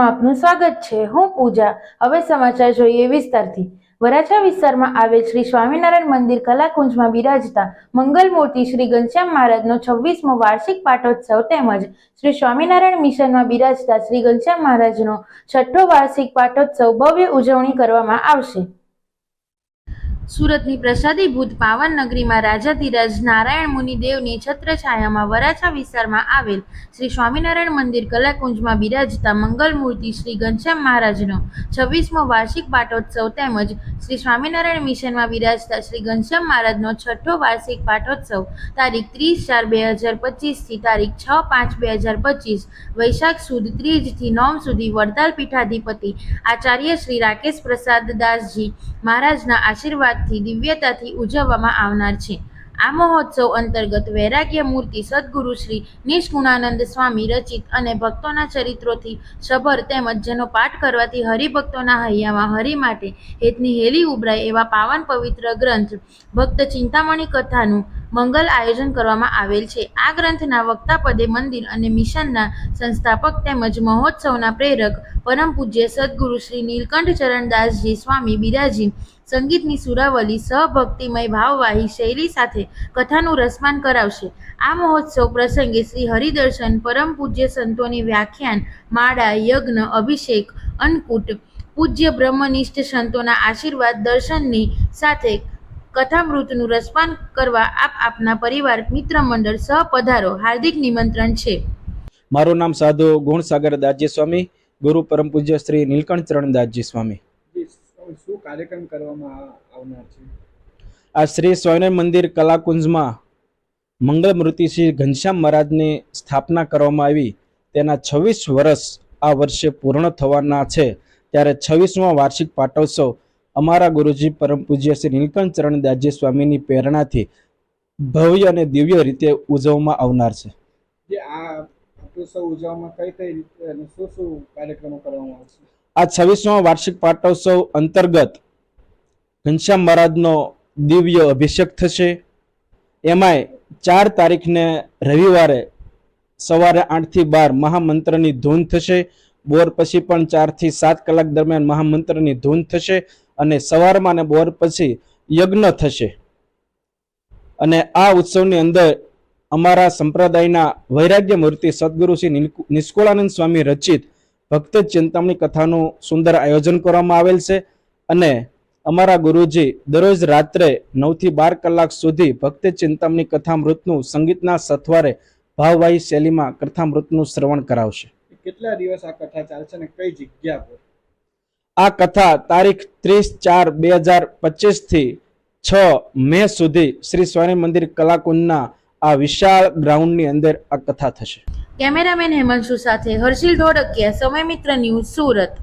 ન્યૂઝમાં આપનું સ્વાગત છે. હું પૂજા. હવે સમાચાર જોઈએ વિસ્તારથી. વરાછા વિસ્તારમાં આવેલ શ્રી સ્વામિનારાયણ મંદિર કલાકુંજમાં બિરાજતા મંગલ મૂર્તિ શ્રી ઘનશ્યામ મહારાજનો છવ્વીસમો વાર્ષિક પાઠોત્સવ તેમજ શ્રી સ્વામિનારાયણ મિશનમાં બિરાજતા શ્રી ઘનશ્યામ મહારાજનો છઠ્ઠો વાર્ષિક પાઠોત્સવ ભવ્ય ઉજવણી કરવામાં આવશે. સુરતની પ્રસાદીભૂત પાવન નગરીમાં રાજાધિરાજ નારાયણ મુનિ દેવની છત્રછાયામાં વરાછા વિસ્તારમાં આવેલ શ્રી સ્વામિનારાયણ મંદિર કલાકુંજમાં બિરાજતા મંગલ મૂર્તિ શ્રી ઘનશ્યામ મહારાજનો છવ્વીસમો વાર્ષિક પાટોત્સવ તેમજ શ્રી સ્વામિનારાયણ મિશનમાં બિરાજતા શ્રી ઘનશ્યામ મહારાજનો છઠ્ઠો વાર્ષિક પાટોત્સવ તારીખ ત્રીસ ચાર બે હજાર પચીસથી તારીખ છ પાંચ બે હજાર પચીસ વૈશાખ સુદ ત્રીજથી નોમ સુધી વડતાલ પીઠાધિપતિ આચાર્ય શ્રી રાકેશ પ્રસાદ દાસજી મહારાજના આશીર્વાદથી દિવ્યતાથી ઉજવવામાં આવનાર છે. આ મહોત્સવ અંતર્ગત વૈરાગ્ય મૂર્તિ સદગુરુ શ્રી નિષ્કુણાનંદ સ્વામી રચિત અને ભક્તોના ચરિત્રોથી સભર તેમજ જેનો પાઠ કરવાથી હરિભક્તોના હૈયામાં હરિ માટે હેતની હેલી ઉભરાય એવા પાવન પવિત્ર ગ્રંથ ભક્ત ચિંતામણી કથાનું મંગલ આયોજન કરવામાં આવેલ છે. આ ગ્રંથના વક્તા પદે મંદિર અને મિશનના સંસ્થાપક તેમજ મહોત્સવના પ્રેરક પરમ પૂજ્ય સદગુરુ શ્રી નીલકંઠ ચરણદાસજી સ્વામી બિરાજી સંગીતની સુરાવલી સહભક્તિમય ભાવવાહી શૈલી સાથે કથાનું રસપાન કરાવશે. આ મહોત્સવ પ્રસંગે શ્રી હરિદર્શન પરમ પૂજ્ય સંતોની વ્યાખ્યાન, માળા, યજ્ઞ, અભિષેક, અન્નકૂટ, પૂજ્ય બ્રહ્મનિષ્ઠ સંતોના આશીર્વાદ દર્શનની સાથે કથામૃતનું રસપાન કરવા આપ આપના પરિવાર મિત્ર મંડળ સહ પધારો. હાર્દિક નિમંત્રણ છે. મારું નામ સાધુ ગુણસાગર દાસજી સ્વામી ગુરુ પરમ પૂજ્ય શ્રી નીલકંઠ ચરણ દાસજી સ્વામી શું શું કાર્યક્રમ કરવામાં આવનાર છે? આ શ્રી સ્વામિનારાયણ મંદિર કલાકુંજમાં મંગળ મૂર્તિ શ્રી ઘનશ્યામ મહારાજની સ્થાપના કરવામાં આવી. તેના છવ્વીસ વર્ષ આ વર્ષે પૂર્ણ થવાના છે. ત્યારે છવ્વીસમાં વાર્ષિક પાટોત્સવ અમારા ગુરુજી પરમ પૂજ્ય શ્રી નીલકંઠ ચરણ દાસજી સ્વામીની પ્રેરણાથી ભવ્ય અને દિવ્ય રીતે ઉજવવામાં આવનાર છે. જે આ પાટોત્સવ ઉજવવામાં કઈ કઈ રીતે શું શું કાર્યક્રમો કરવામાં આવશે આ છવ્વીસમો વાર્ષિક પાટોત્સવ અંતર્ગત ઘનશ્યામ મહારાજનો દિવ્ય અભિષેક થશે. એમાંય ચાર તારીખને રવિવારે સવારે આઠથી બાર મહામંત્રની ધૂન થશે. બોર પછી પણ ચારથી સાત કલાક દરમિયાન મહામંત્રની ધૂન થશે. અને સવારમાં અને બોર પછી યજ્ઞ થશે. અને આ ઉત્સવની અંદર અમારા સંપ્રદાયના વૈરાગ્ય મૂર્તિ સદગુરુ શ્રી નિષ્કુળાનંદ સ્વામી રચિત ભક્ત ચિંતામણી કથાનું સુંદર આયોજન કરવામાં આવેલ છે. અને અમારા ગુરુજી દરરોજ રાત્રે નવથી બાર કલાક સુધી ભક્ત ચિંતામણી કથામૃતનું સંગીતના સથવારે ભાવવાહી શૈલીમાં કથામૃતનું શ્રવણ કરાવશે. કેટલા દિવસ આ કથા ચાલશે અને કઈ જગ્યા પર? આ કથા તારીખ ત્રીસ ચાર બે હજાર પચીસથી છ મે સુધી શ્રી સ્વામી મંદિર કલાકુંજના આ વિશાળ ગ્રાઉન્ડની અંદર આ કથા થશે. કેમેરામેન હેમાંશુ સાથે હર્ષિલ ધોળકિયા સમય મિત્ર ન્યૂઝ સુરત.